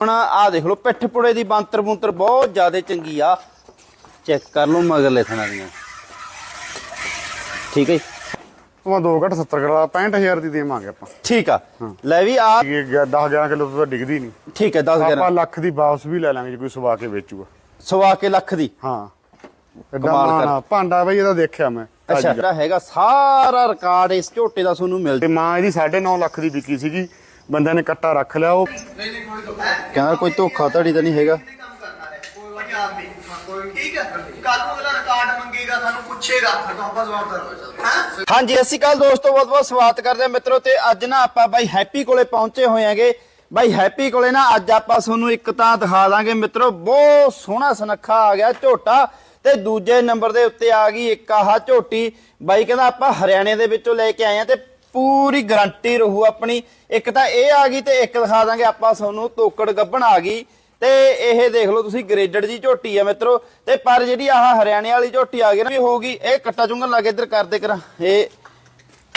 ਹੁਣ ਆ ਦੇਖ ਲਓ ਪਿੱਠ ਪੁੜੇ ਦੀ ਬਾਂਤਰ ਬੂੰਤਰ ਬਹੁਤ ਜ਼ਿਆਦਾ ਚੰਗੀ ਆ। ਚੈੱਕ ਕਰ ਲਓ ਮਗਰਲੇ ਥਣਾ ਦੀਆਂ ਠੀਕ ਹੈ ਜੀ? 2 ਘੱਟ 70 ਕਿਲੋ 65000 ਦੀ ਦੇਵਾਂਗੇ ਆਪਾਂ। ਠੀਕ ਆ। ਲੈ ਵੀ ਆ 10 11 ਕਿਲੋ ਤੋਂ ਤਾਂ ਡਿੱਗਦੀ ਨਹੀਂ। ਠੀਕ ਹੈ 10 ਆਪਾਂ 11 ਲੱਖ ਦੀ ਵਾਪਸ ਵੀ ਲੈ ਲਾਂਗੇ ਜੇ ਕੋਈ ਸਵਾ ਕੇ ਵੇਚੂਗਾ। ਸਵਾ ਕੇ ਲੱਖ ਦੀ? ਹਾਂ। ਕਮਾਲ ਕਰ- ਮਾਣਾ ਭਾਂਡਾ ਬਈ ਇਹਦਾ ਦੇਖਿਆ ਮੈਂ ਅੱਛਾ ਜਿਹੜਾ ਹੈਗਾ ਸਾਰਾ ਰਿਕਾਰਡ ਇਸ ਝੋਟੇ ਦਾ ਤੁਹਾਨੂੰ ਮਿਲ ਤੇ ਮਾਂ ਇਹਦੀ 9.5 ਲੱਖ ਦੀ ਵਿਕੀ ਸੀਗੀ। ਬੰਦੇ ਨੇ ਕੱਟਾ ਰੱਖ ਲਿਆ ਉਹ। ਕਹਿੰਦਾ ਕੋਈ ਧੋਖਾ ਧੜੀ ਤਾਂ ਨਹੀਂ ਹੈਗਾ। ਠੀਕ ਹੈ ਕੱਲ ਨੂੰ ਅਗਲਾ ਰਿਕਾਰਡ ਮੰਗੇਗਾ ਸਾਨੂੰ ਪੁੱਛੇਗਾ ਤਾਂ ਆਪਾਂ ਜਵਾਬਦਾਰ ਹੋ ਸਕਦੇ ਹਾਂ ਹਾਂਜੀ ਸ਼੍ਰੀ ਅਕਾਲ ਦੋਸਤੋ ਬਹੁਤ ਬਹੁਤ ਸਵਾਗਤ ਕਰਦੇ ਹਾਂ ਮਿੱਤਰੋ ਤੇ ਅੱਜ ਨਾ ਆਪਾਂ ਬਾਈ ਹੈਪੀ ਕੋਲੇ ਪਹੁੰਚੇ ਹੋਏ ਆਂਗੇ ਬਾਈ ਹੈਪੀ ਕੋਲੇ ਨਾ ਅੱਜ ਆਪਾਂ ਤੁਹਾਨੂੰ ਇੱਕ ਤਾਂ ਦਿਖਾ ਦਾਂਗੇ ਮਿੱਤਰੋ ਬਹੁਤ ਸੋਹਣਾ ਸੁਨੱਖਾ ਆ ਗਿਆ ਝੋਟਾ ਤੇ ਦੂਜੇ ਨੰਬਰ ਦੇ ਉੱਤੇ ਆ ਗਈ ਇੱਕ ਆਹ ਝੋਟੀ। ਬਾਈ ਕਹਿੰਦਾ ਆਪਾਂ ਹਰਿਆਣੇ ਦੇ ਵਿੱਚੋਂ ਲੈ ਕੇ ਆਏ ਆ ਤੇ ਪੂਰੀ ਗਾਰੰਟੀ ਰਹੂ ਆਪਣੀ। ਇੱਕ ਤਾਂ ਇਹ ਆ ਗਈ ਤੇ ਇੱਕ ਦਿਖਾ ਦਾਂਗੇ ਆਪਾਂ ਤੁਹਾਨੂੰ, ਤੋਕੜ ਗੱਬਣ ਆ ਗਈ। ਤੇ ਇਹ ਦੇਖ ਲਓ ਤੁਸੀਂ ਗ੍ਰੇਡਡ ਜੀ ਝੋਟੀ ਆ ਮਿੱਤਰੋ। ਤੇ ਪਰ ਜਿਹੜੀ ਆਹ ਹਰਿਆਣੇ ਵਾਲੀ ਝੋਟੀ ਆ ਗਈ ਨਾ, ਵੀ ਹੋਊਗੀ, ਇਹ ਕੱਟਾ ਚੁੰਗਣ ਲੱਗ ਇੱਧਰ ਕਰਦੇ ਕਰਾਂ। ਇਹ,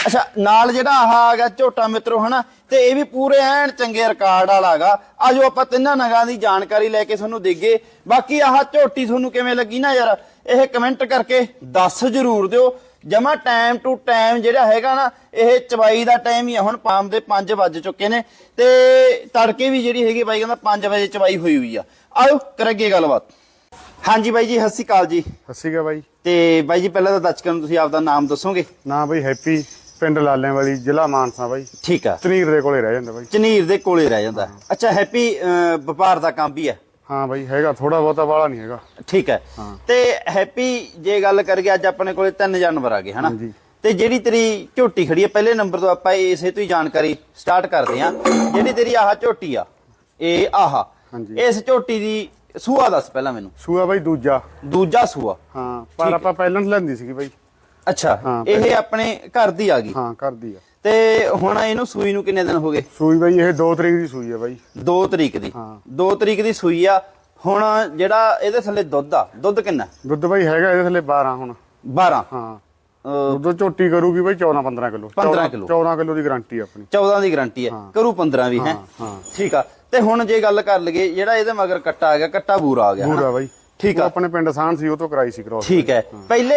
ਅੱਛਾ, ਨਾਲ ਜਿਹੜਾ ਆਹ ਆ ਗਿਆ ਝੋਟਾ ਮਿੱਤਰੋ, ਹਨਾ? ਤੇ ਇਹ ਵੀ ਪੂਰੇ ਐਨ ਚੰਗੇ ਰਿਕਾਰਡ ਵਾਲਾ ਹੈਗਾ। ਆਜੋ ਆਪਾਂ ਤਿੰਨਾਂ ਨਗਾਂ ਦੀ ਜਾਣਕਾਰੀ ਲੈ ਕੇ ਤੁਹਾਨੂੰ ਦੇਗੇ ਬਾਕੀ ਆਹ ਝੋਟੀ ਤੁਹਾਨੂੰ ਕਿਵੇਂ ਲੱਗੀ ਨਾ ਯਾਰ, ਇਹ ਕਮੈਂਟ ਕਰਕੇ ਦੱਸ ਜਰੂਰ ਦਿਓ। ਜਮਾ ਟਾਈਮ ਟੂ ਟਾਈਮ ਜਿਹੜਾ ਹੈਗਾ ਨਾ ਇਹ ਚਵਾਈ ਦਾ ਟਾਈਮ ਹੀ ਆ। ਹੁਣ ਪਾਮ ਦੇ 5 ਵੱਜ ਚੁੱਕੇ ਨੇ ਤੇ ਤੜਕੇ ਵੀ ਜਿਹੜੀ ਹੈਗੀ ਬਾਈ ਕਹਿੰਦਾ 5 ਵਜੇ ਚਵਾਈ ਹੋਈ ਹੋਈ ਆ। ਆਜੋ ਕਰਾਂਗੇ ਗੱਲਬਾਤ। ਹਾਂਜੀ ਬਾਈ ਜੀ ਸਤਿ ਸ਼੍ਰੀ ਅਕਾਲ ਜੀ। ਹੱਸੀ ਗਿਆ ਬਾਈ। ਤੇ ਬਾਈ ਜੀ ਪਹਿਲਾਂ ਤਾਂ ਦਰਸ਼ਕਾਂ ਨੂੰ ਤੁਸੀਂ ਆਪਦਾ ਨਾਮ ਦੱਸੋਗੇ? ਨਾ ਬਾਈ ਹੈਪੀ ਪਿੰਡ ਲਾਲਿਆਂ ਵਾਲੀ ਜ਼ਿਲ੍ਹਾ ਮਾਨਸਾ ਬਾਈ। ਠੀਕ ਆ। ਤਨੀਰ ਦੇ ਕੋਲੇ ਰਹਿ ਜਾਂਦਾ ਬਾਈ। ਚਨੀਰ ਦੇ ਕੋਲੇ ਰਹਿ ਜਾਂਦਾ। ਅੱਛਾ ਹੈਪੀ ਵਪਾਰ ਦਾ ਕੰਮ ਵੀ ਹੈ ਹਾਂ ਬਾਈ ਹੈਗਾ ਥੋੜਾ ਬਹੁਤਾ ਵਾਲਾ ਨਹੀਂ ਹੈਗਾ। ਠੀਕ ਹੈ। ਤੇ ਹੈਪੀ ਜੇ ਗੱਲ ਕਰੀਏ ਅੱਜ ਆਪਣੇ ਕੋਲੇ ਤਿੰਨ ਜਾਨਵਰ ਆ ਗਏ ਹਨਾ। ਤੇ ਜਿਹੜੀ ਤੇਰੀ ਝੋਟੀ ਖੜੀ ਹੈ ਪਹਿਲੇ ਨੰਬਰ ਤੋਂ ਆਪਾਂ ਇਸੇ ਤੋਂ ਹੀ ਜਾਣਕਾਰੀ ਸਟਾਰਟ ਕਰਦੇ ਹਾਂ। ਜਿਹੜੀ ਤੇਰੀ ਆਹ ਝੋਟੀ ਆ ਇਹ ਆਹ ਹਾਂਜੀ। ਇਸ ਝੋਟੀ ਦੀ ਸੂਆ ਦੱਸ ਪਹਿਲਾਂ ਮੈਨੂੰ। ਸੂਆ ਬਾਈ ਦੂਜਾ। ਦੂਜਾ ਸੂਆ ਹਾਂ ਪਰ ਆਪਾਂ ਪਹਿਲਾਂ ਲੈਂਦੀ ਸੀਗੀ ਬਾਈ। ਅੱਛਾ ਇਹ ਆਪਣੇ ਘਰ ਦੀ ਆ ਗਈ। ਹਾਂ ਕਰਦੀ ਆ। ਤੇ ਹੁਣ ਇਹਨੂੰ ਸੂਈ ਨੂੰ ਕਿੰਨੇ ਦਿਨ ਹੋ ਗਏ? ਸੂਈ ਬਾਈ ਇਹ 2 ਤਰੀਕ ਦੀ ਸੂਈ ਆ ਬਾਈ। 2 ਤਰੀਕ ਦੀ। ਹਾਂ। 2 ਤਰੀਕ ਦੀ ਸੂਈ ਆ। ਹੁਣ ਜਿਹੜਾ ਇਹਦੇ ਥੱਲੇ ਦੁੱਧ ਆ ਦੁੱਧ ਕਿੰਨਾ? ਦੁੱਧ ਬਾਈ ਹੈਗਾ ਇਹਦੇ ਥੱਲੇ 12 ਹੁਣ। 12 ਹਾਂ। ਦੁੱਧ ਝੋਟੀ ਕਰੂਗੀ ਬਾਈ 14 15 ਕਿਲੋ। 15 ਕਿਲੋ। 14 ਕਿਲੋ ਦੀ ਗਾਰੰਟੀ ਆਪਣੀ। 14 ਦੀ ਗਾਰੰਟੀ ਹੈ। ਕਰੂ 15 ਵੀ ਹੈ? ਹਾਂ। ਠੀਕ ਆ। ਤੇ ਹੁਣ ਜੇ ਗੱਲ ਕਰ ਲਈਏ ਜਿਹੜਾ ਇਹਦੇ ਮਗਰ ਕੱਟਾ ਆ ਗਿਆ ਕੱਟਾ ਬੂਰਾ ਆ ਗਿਆ ਹਨਾ? ਬਾਈ। ਠੀਕ ਆ। ਆਪਣੇ ਪਿੰਡ ਸਾਨ ਸੀ ਉਹ ਤੋਂ ਕਰਾਈ ਸੀ ਕ੍ਰੋਸ ਠੀਕ ਹੈ। ਪਹਿਲੇ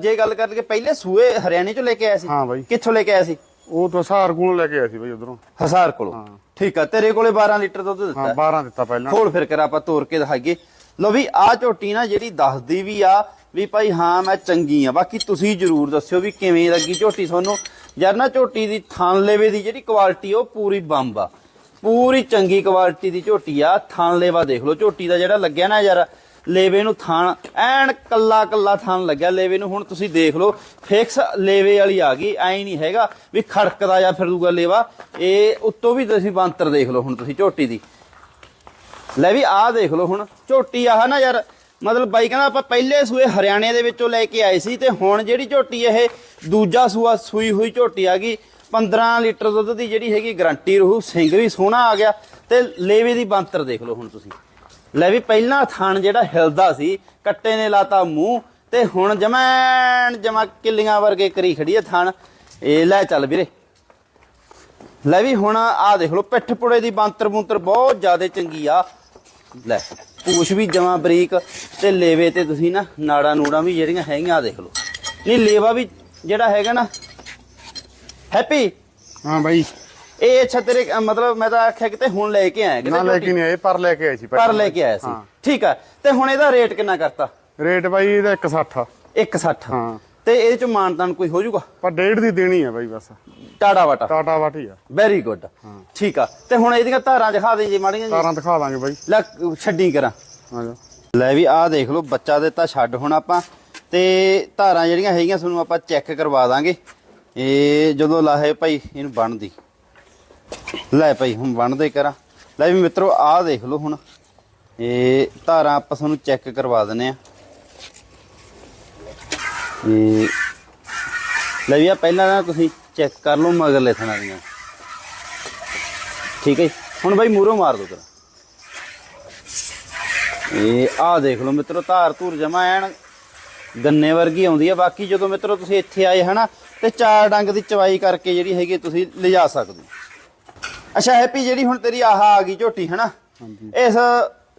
ਜੇ ਗੱਲ ਕਰ ਲਈਏ ਪਹਿਲੇ ਸੂਏ ਹਰਿਆਣੇ ਚੋਂ ਲੈ ਕੇ ਆਇਆ ਸੀ? ਹਾਂ ਬਾਈ। ਕਿੱਥੋਂ ਲੈ ਕੇ ਆਇਆ ਸੀ? ਉਹ ਤੋਂ ਸਹਾਰ ਕੋਲੋਂ ਲੈ ਕੇ ਆਇਆ ਸੀ ਬਾਈ ਉਧਰੋਂ। ਹਸਾਰ ਕੋਲੋਂ? ਠੀਕ ਆ ਤੇਰੇ ਕੋਲੇ 12 ਲੀਟਰ ਦੁੱਧ ਦਿੱਤਾ। ਹਾਂ 12 ਦਿੱਤਾ ਪਹਿਲਾਂ। ਖੋਲ ਫਿਰ ਕਰ ਆਪਾਂ ਤੋੜ ਕੇ ਦਿਖਾਈਏ। ਲੋ ਵੀ ਆ ਝੋਟੀ ਨਾ ਜਿਹੜੀ ਦੱਸਦੀ ਵੀ ਆ ਵੀ ਭਾਈ ਹਾਂ ਮੈਂ ਚੰਗੀ ਆ। ਬਾਕੀ ਤੁਸੀਂ ਜਰੂਰ ਦੱਸਿਓ ਵੀ ਕਿਵੇਂ ਲੱਗੀ ਝੋਟੀ ਤੁਹਾਨੂੰ। ਯਾਰ ਨਾ ਝੋਟੀ ਦੀ ਥਣ ਲੇਵੇ ਦੀ ਜਿਹੜੀ ਕੁਆਲਿਟੀ ਉਹ ਪੂਰੀ ਬੰਬ ਆ। ਪੂਰੀ ਚੰਗੀ ਕੁਆਲਿਟੀ ਦੀ ਝੋਟੀ ਆ। ਥਣ ਲੇਵਾ ਦੇਖ ਲਓ ਝੋਟੀ ਦਾ ਜਿਹੜਾ ਲੱਗਿਆ ਨਾ ਯਾਰ ਲੇਵੇ ਨੂੰ ਥਣ, ਐਨ ਕੱਲਾ ਕੱਲਾ ਥਣ ਲੱਗਿਆ ਲੇਵੇ ਨੂੰ, ਹੁਣ ਤੁਸੀਂ ਦੇਖ ਲਓ ਫਿਕਸ ਲੇਵੇ ਵਾਲੀ ਆ ਗਈ, ਐ ਨਹੀਂ ਹੈਗਾ ਵੀ ਖੜਕਦਾ ਜਾਂ ਫਿਰੂਗਾ ਲੇਵਾ, ਇਹ ਉੱਤੋਂ ਵੀ ਤੁਸੀਂ ਬੰਤਰ ਦੇਖ ਲਓ ਹੁਣ ਤੁਸੀਂ, ਝੋਟੀ ਦੀ। ਲੈ ਵੀ ਆਹ ਦੇਖ ਲਓ ਹੁਣ, ਝੋਟੀ ਆਹ ਨਾ ਯਾਰ, ਮਤਲਬ ਬਾਈ ਕਹਿੰਦਾ ਆਪਾਂ ਪਹਿਲੇ ਸੂਏ ਹਰਿਆਣੇ ਦੇ ਵਿੱਚੋਂ ਲੈ ਕੇ ਆਏ ਸੀ ਤੇ ਹੁਣ ਜਿਹੜੀ ਝੋਟੀ ਇਹ, ਦੂਜਾ ਸੂਆ ਸੂਈ ਹੋਈ ਝੋਟੀ ਆ ਗਈ 15 ਲੀਟਰ ਦੁੱਧ ਦੀ ਜਿਹੜੀ ਹੈਗੀ ਗਰੰਟੀ ਰਹੂ, ਸਿੰਘ ਵੀ ਸੋਹਣਾ ਆ ਗਿਆ, ਤੇ ਲੇਵੇ ਦੀ ਬੰਤਰ ਦੇਖ ਲਓ ਹੁਣ ਤੁਸੀਂ। ਲੈ ਵੀ ਪਹਿਲਾਂ ਥਣ ਜਿਹੜਾ ਹਿਲਦਾ ਸੀ, ਕੱਟੇ ਨੇ ਲਾਤਾ ਮੂੰਹ, ਤੇ ਹੁਣ ਜਮੈਣ ਜਮਾ ਕਿੱਲੀਆਂ ਵਰਗੇ ਕਰੀ ਖੜੀ ਹੈ ਥਣ ਇਹ ਲੈ ਚੱਲ ਵੀਰੇ। ਲੈ ਵੀ ਹੁਣ ਆ ਦੇਖ ਲਓ, ਪਿੱਠ ਪੁੜੇ ਦੀ ਬਾਂਤਰ ਬੂੰਤਰ ਬਹੁਤ ਜ਼ਿਆਦਾ ਚੰਗੀ ਆ। ਲੈ, ਪੂਛ ਵੀ ਜਮਾ ਬਰੀਕ, ਤੇ ਲੇਵੇ ਤੇ ਤੁਸੀਂ ਨਾ ਨਾੜਾ ਨੂੜਾਂ ਵੀ ਜਿਹੜੀਆਂ ਹੈਗੀਆਂ ਆ ਦੇਖ ਲਓ। ਨਹੀਂ, ਲੇਵਾ ਵੀ ਜਿਹੜਾ ਹੈਗਾ ਨਾ। ਹੈਪੀ ਹਾਂ ਬਾਈ। ਇਹ ਅੱਛਾ ਤੇਰੇ ਮਤਲਬ ਮੈਂ ਤਾਂ ਆਖਿਆ ਕਿਤੇ ਹੁਣ ਲੈ ਕੇ ਆਇਆ ਨਾ ਕਿਤੇ ਲੈ ਕੇ ਨਹੀਂ ਆਏ ਪਰ ਲੈ ਕੇ ਆਏ ਸੀ ਪਰ ਲੈ ਕੇ ਆਇਆ ਸੀ। ਠੀਕ ਆ ਤੇ ਹੁਣ ਇਹਦਾ ਰੇਟ ਕਿੰਨਾ ਕਰਤਾ? ਰੇਟ ਬਾਈ ਇਹਦਾ 160 160 ਹਾਂ। ਤੇ ਇਹਦੇ ਚ ਮਾਨਤਾਨ ਕੋਈ ਹੋ ਜਾਊਗਾ? ਪਰ ਡੇਢ ਦੀ ਦੇਣੀ ਆ ਬਾਈ ਬਸ। ਟਾੜਾ ਵਾਟਾ। ਟਾਟਾ ਵਾਟੀ ਆ। ਵੈਰੀ ਗੁੱਡ ਠੀਕ ਆ ਤੇ ਹੁਣ ਇਹਦੀਆਂ ਧਾਰਾਂ ਦਿਖਾ ਦੇ ਜੀ ਮਾੜੀਆਂ ਜੀ। ਤਾਰਾਂ ਦਿਖਾ ਦਾਂਗੇ ਬਾਈ। ਲੈ ਛੱਡੀ ਕਰਾਂ। ਲੈ ਵੀ ਆਹ ਦੇਖ ਲਓ ਬੱਚਾ ਦਿੱਤਾ ਛੱਡ ਹੁਣ ਆਪਾਂ। ਤੇ ਧਾਰਾਂ ਜਿਹੜੀਆਂ ਹੈਗੀਆਂ ਤੁਹਾਨੂੰ ਆਪਾਂ ਚੈੱਕ ਕਰਵਾ ਦਾਂਗੇ। ਇਹ ਜਦੋਂ ਲਾਹੇ ਭਾਈ ਇਹਨੂੰ ਬਣਦੀ। ਲੈ ਭਾਈ, ਹੁਣ ਬਣਦੇ ਕਰਾਂ। ਲੈ ਵੀ ਮਿੱਤਰੋ, ਆਹ ਦੇਖ ਲਓ ਹੁਣ। ਇਹ ਧਾਰਾਂ ਆਪਾਂ ਤੁਹਾਨੂੰ ਚੈੱਕ ਕਰਵਾ ਦਿੰਨੇ ਆ ਇਹ ਲੈ ਵੀ ਆ, ਪਹਿਲਾਂ ਨਾ ਤੁਸੀਂ ਚੈੱਕ ਕਰ ਲਓ ਮਗਰਲੇ ਥਣਾ ਦੀਆਂ ਠੀਕ ਹੈ ਜੀ? ਹੁਣ ਬਾਈ ਮੂਰੋਂ ਮਾਰ ਦੋ ਤਰਾ ਇਹ ਆਹ ਦੇਖ ਲਓ ਮਿੱਤਰੋ, ਧਾਰ ਧੂਰ ਜਮਾ ਐਨ ਗੰਨੇ ਵਰਗੀ ਆਉਂਦੀ ਆ। ਬਾਕੀ ਜਦੋਂ ਮਿੱਤਰੋ ਤੁਸੀਂ ਇੱਥੇ ਆਏ ਹਨਾ, ਤੇ ਚਾਰ ਡੰਗ ਦੀ ਚਵਾਈ ਕਰਕੇ ਜਿਹੜੀ ਹੈਗੀ ਤੁਸੀਂ ਲਿਜਾ ਸਕਦੇ ਹੋ। ਅੱਛਾ ਹੈਪੀ ਜਿਹੜੀ ਹੁਣ ਤੇਰੀ ਆਹ ਆ ਗਈ ਝੋਟੀ ਹਨਾ? ਹਾਂਜੀ। ਇਸ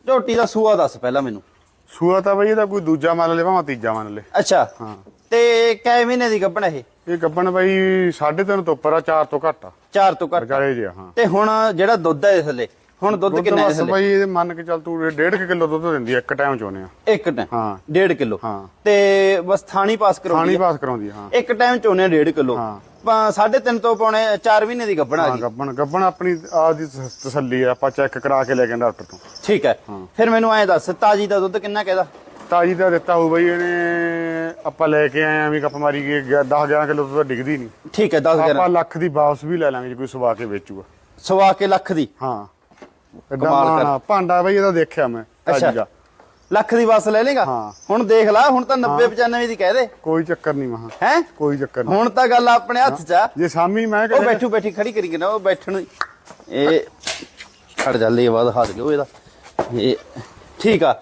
ਝੋਟੀ ਦਾ ਸੂਆ ਦੱਸ ਪਹਿਲਾਂ ਮੈਨੂੰ। ਸੂਆ ਤਾਂ ਬਈ ਇਹਦਾ ਕੋਈ ਦੂਜਾ ਮੰਨ ਲੈ ਭਾਵੇਂ ਤੀਜਾ ਮੰਨ ਲੈ। ਅੱਛਾ ਹਾਂ। ਤੇ ਕੈ ਮਹੀਨੇ ਦੀ ਗੱਭਣ ਇਹ? ਇਹ ਗੱਬਣ ਬਈ 3.5 ਤੋਂ ਉੱਪਰ ਆ 4 ਤੋਂ ਘੱਟ ਆ। ਚਾਰ ਤੋਂ ਘੱਟ। ਵਿਚਾਲੇ ਜਿਹਾ ਹਾਂ। ਤੇ ਹੁਣ ਜਿਹੜਾ ਦੁੱਧ ਹੈ ਇਸ ਹੁਣ ਦੁੱਧ ਕਿੰਨਾ ਹੈ ਬਈ ਇਹ ਮੰਨ ਕੇ ਚੱਲ ਤੂੰ 1.5 ਕਿਲੋ ਦੁੱਧ ਦਿੰਦੀ ਇੱਕ ਟਾਈਮ ਚੋਨੇ ਆ। ਇੱਕ ਟਾਈਮ? ਹਾਂ। 1.5 ਕਿਲੋ? ਹਾਂ। ਤੇ ਬਸ ਥਾਣੀ ਪਾਸ ਕਰੋ ਖਾਣੀ ਪਾਸ ਕਰਾਉਂਦੀ ਹਾਂ। ਇੱਕ ਟਾਈਮ ਚੋਨੇ 1.5 ਕਿਲੋ। ਹਾਂ। ਸਾਢੇ ਤਿੰਨ ਤੋਂ ਪੌਣੇ 4 ਮਹੀਨੇ ਦੀ ਗੱਭਣ ਆ ਹਾਂ ਗਈ। ਗੱਬਣ ਗੱਬਣ ਆਪਣੀ ਆਪਦੀ ਤਸ- ਤਸੱਲੀ ਆ ਆਪਾਂ ਚੈੱਕ ਕਰਾ ਕੇ ਲੈ ਕੇ ਡਾਕਟਰ ਤੋਂ। ਠੀਕ ਹੈ। ਫਿਰ ਮੈਨੂੰ ਐਂ ਦੱਸ ਤਾਜੀ ਦਾ ਦੁੱਧ ਕਿੰਨਾ ਕਹਿਦਾ ਤਾਜੀ ਦਾ ਦਿੱਤਾ ਹੋਊ ਬਈ ਇਹਨੇ ਆਪਾਂ ਲੈ ਕੇ ਆਏ ਆ ਵੀ ਕੱਪ ਮਾਰੀ ਗਏ 10 11 ਕਿਲੋ ਤੋਂ ਤਾਂ ਡਿੱਗਦੀ ਨਹੀਂ ਠੀਕ ਹੈ 10 ਆਪਾਂ 11 ਲੱਖ ਦੀ ਵਾਪਸ ਵੀ ਲੈ ਲਾਂਗੇ ਜੇ ਕੋਈ ਸਵਾ ਕੇ ਵੇਚੂਗਾ। ਸਵਾ ਕੇ ਲੱਖ ਦੀ? ਹਾਂ। ਕਮਾਲ ਕਰ- ਭਾਂਡਾ ਬਈ ਇਹਦਾ ਦੇਖਿਆ ਮੈਂ ਤਾਜੀ ਅੱਛਾ। ਦਾ। ਲੱਖ ਦੀ ਬੱਸ ਲੈ ਲੇਗਾ। ਹਾਂ। ਹੁਣ ਦੇਖ ਲੈ ਹੁਣ ਤਾਂ 90 95 ਦੀ ਕਹਿ ਦੇ। ਕੋਈ ਚੱਕਰ ਨਹੀਂ ਮਹਾ। ਹੈ? ਕੋਈ ਚੱਕਰ ਨਹੀਂ। ਹੁਣ ਤਾਂ ਗੱਲ ਆਪਣੇ ਹੱਥ 'ਚ ਆ। ਜੇ ਸਾਮੀ ਮੈਂ ਉਹ ਬੈਠੂ ਬੈਠੀ ਖੜੀ ਕਰੀ ਨਾ ਉਹ ਬੈਠਣ ਨੂੰ। ਇਹ ਖੜ ਜਾ ਲੇਵਾ ਦਿਖਾ ਦਿਓ ਇਹਦਾ? ਇਹ ਠੀਕ ਆ।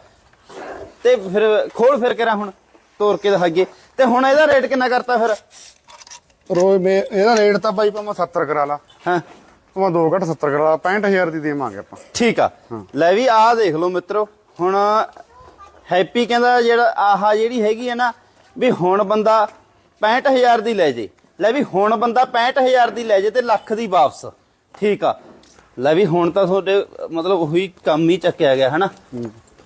ਤੇ ਫਿਰ ਖੋਲ ਫਿਰ ਕਰਾਂ ਹੁਣ ਤੋਰ ਕੇ ਦਿਖਾਈਏ। ਤੇ ਹੁਣ ਇਹਦਾ ਰੇਟ ਕਿੰਨਾ ਕਰਤਾ ਫਿਰ? ਰੋਜ਼ ਮੇ ਇਹਦਾ ਰੇਟ ਤਾਂ ਬਾਈ ਭਾਵੇਂ 70 ਕਰਾ ਲਾ। ਹਾਂ। ਭਾਵੇਂ 2 ਘੱਟ 70 ਕਰਾ ਲਾ 65000 ਦੀ ਦੇਵਾਂਗੇ ਆਪਾਂ। ਠੀਕ ਆ। ਲੈ ਵੀ ਆਹ ਦੇਖ ਲਓ ਮਿੱਤਰੋ ਹੁਣ ਹੈਪੀ ਕਹਿੰਦਾ ਜਿਹੜਾ ਆਹਾ ਜਿਹੜੀ ਹੈਗੀ ਹੈ ਨਾ ਵੀ ਹੁਣ ਬੰਦਾ 65000 ਦੀ ਲੈ ਜੇ। ਲੈ ਵੀ ਹੁਣ ਬੰਦਾ 65000 ਦੀ ਲੈ ਜੇ ਤੇ ਲੱਖ ਦੀ ਵਾਪਸ। ਠੀਕ ਆ। ਲੈ ਵੀ ਹੁਣ ਤਾਂ ਤੁਹਾਡੇ ਮਤਲਬ ਉਹੀ ਕੰਮ ਹੀ ਚੱਕਿਆ ਗਿਆ ਹਨਾ?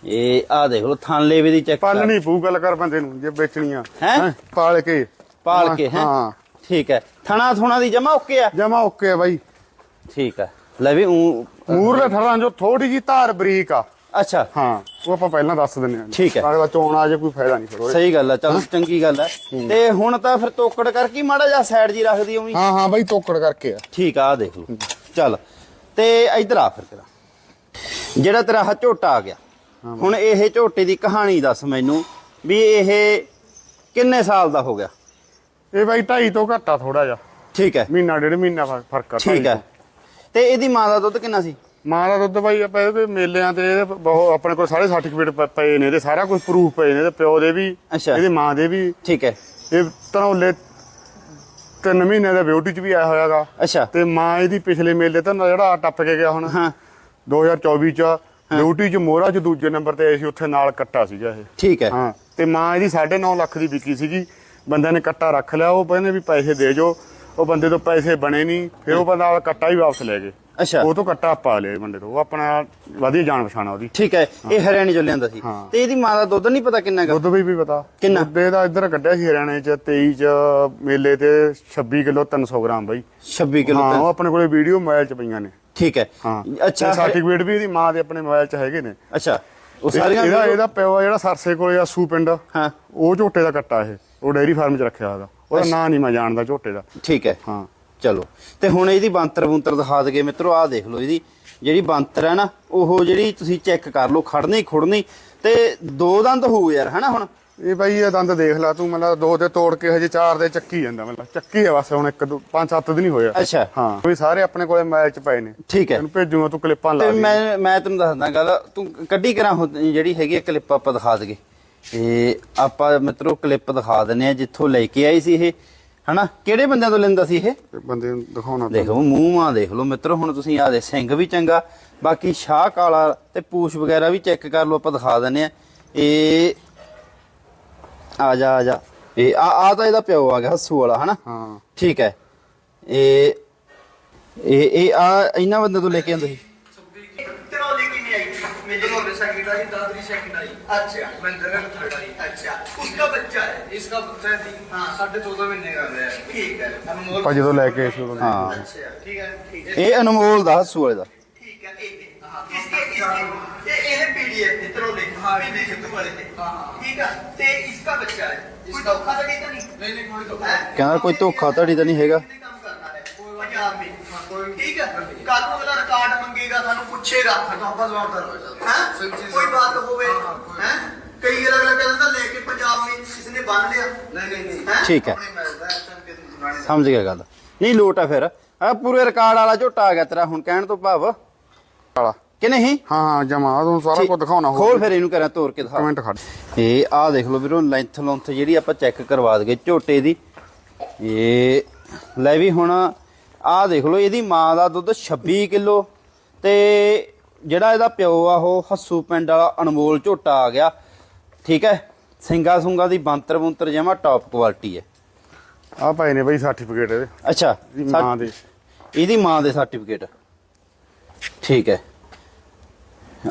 ਇਹ ਆਹ ਦੇਖ ਲਓ ਥਣ ਲੇਵੇ ਦੀ ਚੈੱਕ ਪਾਲਣੀ ਪਊ ਗੱਲ ਕਰ ਬੰਦੇ ਨੂੰ ਜੇ ਵੇਚਣੀ ਆ ਹੈਂ? ਪਾਲ ਕੇ। ਪਾਲ ਕੇ ਹੈ? ਹਾਂ। ਠੀਕ ਹੈ। ਥਣਾ ਥੁਣਾ ਦੀ ਜਮਾ ਓਕੇ ਆ? ਜਮਾ ਓਕੇ ਆ ਬਾਈ। ਠੀਕ ਆ। ਲੈ ਵੀ ਊਂ- ਮੂਰਲੇ ਠਰਾਂ ਜੋ ਥੋੜੀ ਜੀ ਧਾਰ ਬਰੀਕ ਆ। ਅੱਛਾ। ਹਾਂ। ਉਹ ਆਪਾਂ ਪਹਿਲਾਂ ਦੱਸ ਦਿੰਨੇ ਆ ਠੀਕ ਹੈ। ਅਗਲਾ ਚੋਣ ਆ ਜੇ ਕੋਈ ਫਾਇਦਾ ਨਹੀਂ ਫਿਰ ਉਹਦੇ। ਸਹੀ ਗੱਲ ਆ ਚਲ ਚੰਗੀ ਗੱਲ ਆ। ਤੇ ਹੁਣ ਤਾਂ ਫਿਰ ਤੋਕੜ ਕਰਕੇ ਮਾੜਾ ਜਿਹਾ ਸਾਈਡ ਜੀ ਰੱਖਦੀ ਉਵੇਂ ਹਾਂ। ਹਾਂ ਬਾਈ ਤੋਕੜ ਕਰਕੇ ਆ। ਠੀਕ ਆ ਦੇਖ ਲਓ। ਚੱਲ ਤੇ ਇਧਰ ਆ ਫਿਰ ਤੇਰਾ। ਜਿਹੜਾ ਤੇਰਾ ਹ ਝੋਟਾ ਆ ਗਿਆ। ਹੁਣ ਇਹ ਝੋਟੇ ਦੀ ਕਹਾਣੀ ਦੱਸ ਮੈਨੂੰ ਵੀ ਇਹ ਕਿੰਨੇ ਸਾਲ ਦਾ ਹੋ ਗਿਆ? ਇਹ ਬਾਈ ਢਾਈ ਤੋਂ ਘੱਟ ਥੋੜਾ ਜਿਹਾ। ਠੀਕ ਹੈ। ਮਹੀਨਾ ਡੇਢ ਮਹੀਨਾ ਫ਼ਰਕ ਆ ਠੀਕ ਹੈ। ਤੇ ਇਹਦੀ ਮਾਂ ਦਾ ਦੁੱਧ ਕਿੰਨਾ ਸੀ? ਮਾਂ ਦਾ ਦੁੱਧ ਬਾਈ ਆਪਾਂ ਇਹਦੇ ਮੇਲਿਆਂ ਤੇ ਇਹਦੇ ਬਹੁਤ ਆਪਣੇ ਕੋਲ ਸਾਰੇ ਸਰਟੀਫਿਕੇਟ ਪ- ਪਏ ਨੇ ਇਹਦੇ ਸਾਰਾ ਕੁਝ ਪ੍ਰੂਫ ਪਏ ਨੇ ਇਹਦੇ ਪਿਓ ਦੇ ਵੀ ਅੱਛਾ। ਇਹਦੇ ਮਾਂ ਦੇ ਵੀ। ਠੀਕ ਹੈ। ਇਹ ਧਨੌਲੇ ਤਿੰਨ ਮਹੀਨੇ ਦਾ ਬਿਊਟੀ ਚ ਵੀ ਆਇਆ ਹੋਇਆਗਾ। ਅੱਛਾ। ਤੇ ਮਾਂ ਇਹਦੀ ਪਿਛਲੇ ਮੇਲੇ ਤੋਂ ਜਿਹੜਾ ਟੱਪ ਕੇ ਗਿਆ ਹੁਣ। ਹਾਂ। 2024 ਚ ਬਿਊਟੀ ਚ ਮੋਹਰਾ ਚ ਦੂਜੇ ਨੰਬਰ ਤੇ ਆਈ ਸੀ ਉੱਥੇ ਨਾਲ ਕੱਟਾ ਸੀਗਾ ਇਹ। ਠੀਕ ਹੈ। ਹਾਂ। ਤੇ ਮਾਂ ਇਹਦੀ 9.5 ਲੱਖ ਦੀ ਵਿਕੀ ਸੀਗੀ। ਬੰਦੇ ਨੇ ਕੱਟਾ ਰੱਖ ਲਿਆ ਉਹ ਕਹਿੰਦੇ ਵੀ ਪੈਸੇ ਦੇ ਜੋ। ਉਹ ਬੰਦੇ ਤੋਂ ਪੈਸੇ ਬਣੇ ਨਹੀਂ ਫਿਰ ਉਹ ਬੰਦਾ ਕੱਟਾ ਹੀ ਵਾਪਸ ਲੈ ਗਏ। ਅੱਛਾ। ਉਹ ਤੋਂ ਕੱਟਾ ਪਾ ਲਿਆ ਬੰਦੇ ਤੋਂ। ਉਹ ਆਪਣਾ ਵਧੀਆ ਜਾਣ ਪਛਾਣਾ ਉਹਦੀ। ਠੀਕ ਹੈ ਇਹ ਹਰਿਆਣੇ ਚੋਂ ਲਿਆਂਦਾ ਸੀ। ਹਾਂ। ਤੇ ਇਹਦੀ ਮਾਂ ਦਾ ਦੁੱਧ ਨਹੀਂ ਪਤਾ ਕਿੰਨਾ ਗਾ ਦੁੱਧ ਵੀ ਵੀ ਪਤਾ। ਕਿੰਨਾ? ਦੁੱਧ ਇਹਦਾ ਇੱਧਰ ਕੱਢਿਆ ਸੀ ਹਰਿਆਣੇ ਚ 23 ਚ ਮੇਲੇ ਤੇ 26 ਕਿਲੋ 300 ਗ੍ਰਾਮ ਬਾਈ। 26 ਕਿਲੋ ਹਾਂ ਉਹ ਆਪਣੇ ਕੋਲੇ ਵੀਡੀਓ ਮੋਬਾਈਲ ਚ ਪਈਆਂ ਨੇ। ਠੀਕ ਹੈ। ਹਾਂ। ਅੱਛਾ ਸਰਟੀਫਿਕੇਟ ਵੀ ਇਹਦੀ ਮਾਂ ਦੇ ਆਪਣੇ ਮੋਬਾਈਲ ਚ ਹੈਗੇ ਨੇ। ਅੱਛਾ। ਉਹ ਸਾਰੀਆਂ ਇਹਦਾ ਇਹਦਾ ਪਿਓ ਆ ਜਿਹੜਾ ਸਰਸੇ ਕੋਲੇ ਆਸੂ ਪਿੰਡ। ਹਾਂ। ਉਹ ਝੋਟੇ ਦਾ ਕੱਟਾ ਇਹ। ਉਹ ਡੇਅਰੀ ਫਾਰਮ ਚ ਰੱਖਿਆ ਹੈਗਾ ਉਹਦਾ ਨਾਂ ਨਹੀਂ ਮੈਂ ਜਾਣਦਾ ਝੋਟੇ ਦਾ। ਠੀਕ ਹੈ। ਹਾਂ। ਚਲੋ। ਤੇ ਹੁਣ ਇਹਦੀ ਬੰਤਰ ਬੁੰਤਰ ਦਿਖਾ ਦਗੇ ਮਿੱਤਰੋ ਆਹ ਦੇਖ ਲਓ ਇਹਦੀ। ਜਿਹੜੀ ਬੰਤਰ ਹੈ ਨਾ ਉਹ ਜਿਹੜੀ ਤੁਸੀਂ ਚੈੱਕ ਕਰ ਲਓ ਖੜਨੀ ਖੁੜਨੀ ਤੇ ਦੋ ਦੰਦ ਹੋਊ ਯਾਰ ਹਨਾ ਹੁਣ? ਇਹ ਬਾਈ ਇਹ ਦੰਦ ਦੇਖ ਲੈ ਤੂੰ ਮਤਲਬ ਦੋ ਦੇ ਤੋੜ ਕੇ ਹਜੇ ਚਾਰ ਦੇ ਚੱਕੀ ਜਾਂਦਾ ਮਤਲਬ ਚੱਕੀ ਆ ਬਸ ਹੁਣ ਇੱਕ ਦੋ ਪੰਜ ਸੱਤ ਦਿਨ ਹੀ ਹੋਇਆ। ਅੱਛਾ। ਹਾਂ ਕੋਈ ਸਾਰੇ ਆਪਣੇ ਕੋਲੇ ਮੋਬਾਈਲ ਚ ਪਏ ਨੇ। ਠੀਕ ਹੈ। ਤੈਨੂੰ ਭੇਜੂਗਾ ਤੂੰ ਕਲਿੱਪਾਂ ਲਾ ਤੇ ਦੇ। ਮੈਂ ਮੈਂ ਤੈਨੂੰ ਦੱਸਦਾ ਗੱਲ ਤੂੰ ਕੱਢੀ ਕਰਾਂ ਜਿਹੜੀ ਹੈਗੀ ਕਲਿੱਪ ਆਪਾਂ ਦਿਖਾ ਦਗੇ ਤੇ ਆਪਾਂ ਮਿੱਤਰੋ ਕਲਿੱਪ ਦਿਖਾ ਦਿੰਨੇ ਆ ਜਿੱਥੋਂ ਲੈ ਕੇ ਆਈ ਸੀ ਇਹ। ਹਨਾ? ਕਿਹੜੇ ਬੰਦਿਆਂ ਤੋਂ ਲੈਂਦਾ ਸੀ ਇਹ? ਬੰਦੇ ਨੂੰ ਦਿਖਾਉਣਾ ਦੇਖੋ ਮੂੰਹ ਮਾਂ ਦੇਖ ਲਓ ਮਿੱਤਰੋ ਹੁਣ ਤੁਸੀਂ ਆਹ ਦੇ ਸਿੰਘ ਵੀ ਚੰਗਾ ਬਾਕੀ ਸ਼ਾਹ ਕਾਲਾ ਤੇ ਪੂਛ ਵਗੈਰਾ ਵੀ ਚੈੱਕ ਕਰ ਲਓ ਆਪਾਂ ਦਿਖਾ ਦਿੰਨੇ ਆ ਇਹ ਆ ਜਾ ਆ ਜਾ। ਇਹ ਆ ਆ ਤਾਂ ਇਹਦਾ ਪਿਓ ਆ ਗਿਆ ਹੱਸੂ ਵਾਲਾ ਹਨਾ? ਹਾਂ। ਠੀਕ ਹੈ। ਇਹ ਇਹ ਇਹ ਆ ਇਹਨਾਂ ਬੰਦੇ ਤੋਂ ਲੈ ਕੇ ਆਂਦੇ ਸੀ? सेकंड आई दादरी सेकंड आई अच्छा महिंद्रा का थर्ड आई अच्छा उसका बच्चा है इसका बच्चा है हाँ साढ़े चौदह महीने का है ठीक है अनमोल ਆਪਾਂ ਜਦੋਂ ਲੈ ਕੇ ਆਏ ਸੀ ਉਦੋਂ ਹਾਂ अच्छा ठीक है ठीक है ਇਹ ਅਨਮੋਲ ਦਾ ਹੱਸੂ ਵਾਲੇ ਦਾ ठीक है एक इसके इसके ये ये पीडीएफ थे तिरौली हाँ पीडी सिद्धू वाले थे हाँ, हाँ। ठीक है ते इसका बच्चा है कोई इसका- धोखा तो नहीं था नहीं नहीं नहीं कोई तो है? ਕਹਿੰਦਾ ਕੋਈ ਧੋਖਾ ਧੜੀ ਤਾਂ ਨਹੀਂ ਹੈਗਾ कितने काम करना है पंजाब में ਠੀਕ ਹੈ। ਕੱਲ ਨੂੰ ਅਗਲਾ ਰਿਕਾਰਡ ਮੰਗੇਗਾ ਸਾਨੂੰ ਪੁੱਛੇਗਾ। ਤਾਂ ਜਵਾਬ ਦਰਵਾਜ਼ਾ ਹੈ? ਕੋਈ ਬਾਤ ਹੋਵੇ ਹੈ ਕਈ ਅਲੱਗ ਅਲੱਗ ਕਹਿੰਦਾ ਲੈ ਕੇ ਪੰਜਾਬ ਵਿੱਚ ਕਿਸੇ ਨੇ ਬੰਨ ਲਿਆ। ਨਹੀਂ ਨਹੀਂ ਨਹੀਂ। ਠੀਕ ਹੈ। ਸਮਝ ਗਿਆ ਗੱਲ। ਨਹੀਂ ਲੋਟ ਆ ਫਿਰ। ਆ ਪੂਰੇ ਰਿਕਾਰਡ ਵਾਲਾ ਝੋਟਾ ਆ ਗਿਆ ਤੇਰਾ ਹੁਣ ਕਹਿਣ ਤੋਂ ਭਾਵ। ਵਾਲਾ। ਕਿ ਨਹੀਂ? ਹਾਂ ਹਾਂ ਜਮਾ। ਤੁਹਾਨੂੰ ਸਾਰਾ ਕੁਝ ਦਿਖਾਉਣਾ ਖੋਲ ਫਿਰ ਇਹਨੂੰ ਕਰਾਂ ਤੋਰ ਕੇ ਦਿਖਾ। ਕਮੈਂਟ ਖੜ ਇਹ ਆ ਦੇਖ ਲਓ ਵੀਰੋ ਲੈਂਥ ਲੌਂਥ ਜਿਹੜੀ ਆਪਾਂ ਚੈੱਕ ਕਰਵਾ ਦਗੇ ਝੋਟੇ ਦੀ। ਇਹ ਲੈ ਵੀ ਹੁਣ ਆਹ ਦੇਖ ਲਓ ਇਹਦੀ ਮਾਂ ਦਾ ਦੁੱਧ 26 ਕਿਲੋ ਤੇ ਜਿਹੜਾ ਇਹਦਾ ਪਿਓ ਆ ਉਹ ਹੱਸੂ ਪਿੰਡ ਵਾਲਾ ਅਨਮੋਲ ਝੋਟਾ ਆ ਗਿਆ। ਠੀਕ ਹੈ ਸਿੰਗਾ ਸੁੰਗਾ ਦੀ ਬੰਤਰ ਬੁੰਤਰ ਜਮਾ ਟੌਪ ਕੁਆਲਿਟੀ ਹੈ। ਆ ਪਏ ਨੇ ਬਾਈ ਸਰਟੀਫਿਕੇਟ ਇਹਦੇ। ਅੱਛਾ ਇਹਦੀ ਮਾਂ ਦੇ। ਇਹਦੀ ਮਾਂ ਦੇ ਸਰਟੀਫਿਕੇਟ ਠੀਕ ਹੈ।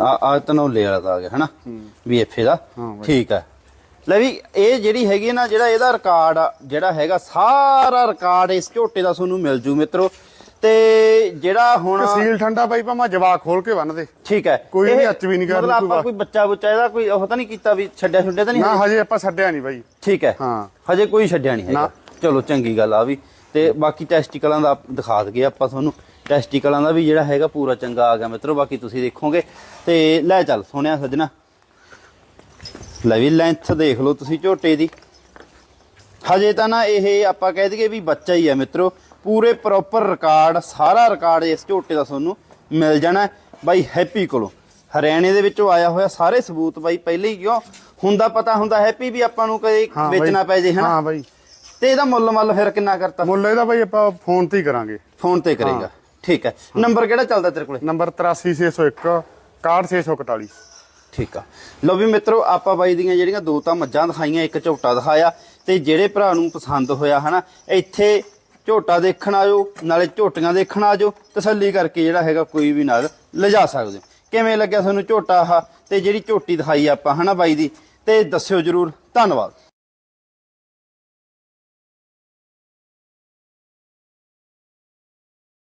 ਆ ਆ ਤਨੌਲੇ ਵਾਲਾ ਤਾਂ ਆ ਗਿਆ ਹਨਾ? ਬੀਐਫਏ ਦਾ। ਠੀਕ ਹੈ। ਲੈ ਵੀ ਇਹ ਜਿਹੜੀ ਹੈਗੀ ਨਾ ਜਿਹੜਾ ਇਹਦਾ ਰਿਕਾਰਡ ਆ ਜਿਹੜਾ ਹੈਗਾ ਸਾਰਾ ਰਿਕਾਰਡ ਇਸ ਝੋਟੇ ਦਾ ਤੁਹਾਨੂੰ ਮਿਲ ਜੂ ਮਿੱਤਰੋ। ਤੇ ਜਿਹੜਾ ਹੁਣ ਸੀਲ ਠੰਡਾ ਬਾਈ ਭਾਵੇਂ ਜਵਾਕ ਖੋਲ ਕੇ ਬੰਨ ਦੇ। ਠੀਕ ਹੈ। ਕੋਈ ਵੀ ਅੱਚ ਵੀ ਨਹੀਂ ਕਰਨੀ, ਮਤਲਬ ਆਪਾਂ ਕੋਈ ਬੱਚਾ ਬੁੱਚਾ ਇਹਦਾ ਕੋਈ ਉਹ ਤਾਂ ਨਹੀਂ ਕੀਤਾ ਵੀ ਛੱਡਿਆ ਛੁੱਡਿਆ ਤਾਂ ਨਹੀਂ ਨਾ ਹਜੇ? ਆਪਾਂ ਛੱਡਿਆ ਨਹੀਂ ਬਾਈ। ਠੀਕ ਹੈ। ਹਾਂ। ਹਜੇ ਕੋਈ ਛੱਡਿਆ ਨਹੀਂ ਹੈਗਾ। ਨਾ। ਚਲੋ ਚੰਗੀ ਗੱਲ ਆ ਵੀ। ਤੇ ਬਾਕੀ ਟੈਸਟੀਕਲਾਂ ਦਾ ਦਿਖਾ ਦਗੇ ਆਪਾਂ ਤੁਹਾਨੂੰ। ਟੈਸਟੀਕਲਾਂ ਦਾ ਵੀ ਜਿਹੜਾ ਹੈਗਾ ਪੂਰਾ ਚੰਗਾ ਆ ਗਿਆ ਮਿੱਤਰੋ। ਬਾਕੀ ਤੁਸੀਂ ਦੇਖੋਗੇ। ਤੇ ਲੈ ਚੱਲ ਸੋਹਣਿਆ ਸੱਜਣਾ। ਲੈ ਵੀ ਲੈਂਥ ਦੇਖ ਲਓ ਤੁਸੀਂ ਝੋਟੇ ਦੀ। ਹਜੇ ਤਾਂ ਨਾ ਇਹ ਆਪਾਂ ਕਹਿ ਦਈਏ ਵੀ ਬੱਚਾ ਹੀ ਹੈ ਮਿੱਤਰੋ। ਪੂਰੇ ਪ੍ਰੋਪਰ ਰਿਕਾਰਡ ਸਾਰਾ ਰਿਕਾਰਡ ਇਸ ਝੋਟੇ ਦਾ ਤੁਹਾਨੂੰ ਮਿਲ ਜਾਣਾ। ਬਾਈ ਹੈਪੀ ਕੋਲੋਂ। ਹਰਿਆਣੇ ਦੇ ਵਿੱਚੋਂ ਆਇਆ ਹੋਇਆ ਸਾਰੇ ਸਬੂਤ ਬਾਈ ਪਹਿਲੇ ਹੀ ਕਿਉਂ? ਹੁੰਦਾ ਪਤਾ ਹੁੰਦਾ ਹੈਪੀ ਵੀ ਆਪਾਂ ਨੂੰ ਕਦੇ। ਵੇਚਣਾ ਪੈ ਜੇ ਹਾਂ ਬਾਈ। ਤੇ ਇਹਦਾ ਮੁੱਲ ਮੱਲ ਫਿਰ ਕਿੰਨਾ ਕਰਤਾ? ਮੁੱਲ ਇਹਦਾ ਬਾਈ ਆਪਾਂ ਫੋਨ ਤੇ ਹੀ ਕਰਾਂਗੇ। ਫੋਨ ਤੇ ਕਰੇਗਾ। ਠੀਕ ਹੈ। ਨੰਬਰ ਕਿਹੜਾ ਚੱਲਦਾ ਤੇਰੇ ਕੋਲੇ? ਨੰਬਰ 83601 61641 ਠੀਕ ਆ। ਲਓ ਵੀ ਮਿੱਤਰੋ, ਆਪਾਂ ਬਾਈ ਦੀਆਂ ਜਿਹੜੀਆਂ ਦੋ ਤਾਂ ਮੱਝਾਂ ਦਿਖਾਈਆਂ, ਇੱਕ ਝੋਟਾ ਦਿਖਾਇਆ ਤੇ ਜਿਹੜੇ ਭਰਾ ਨੂੰ ਪਸੰਦ ਹੋਇਆ, ਹਨਾ, ਇੱਥੇ ਝੋਟਾ ਦੇਖਣ ਆਜੋ, ਨਾਲੇ ਝੋਟੀਆਂ ਦੇਖਣ ਆਜੋ, ਤਸੱਲੀ ਕਰਕੇ ਜਿਹੜਾ ਹੈਗਾ ਕੋਈ ਵੀ ਨਾਲ ਲਿਜਾ ਸਕਦੇ ਹੋ। ਕਿਵੇਂ ਲੱਗਿਆ ਤੁਹਾਨੂੰ ਝੋਟਾ ਆਹ? ਤੇ ਜਿਹੜੀ ਝੋਟੀ ਦਿਖਾਈ ਆਪਾਂ, ਹਨਾ ਬਾਈ ਦੀ? ਤੇ ਦੱਸਿਓ ਜਰੂਰ। ਧੰਨਵਾਦ।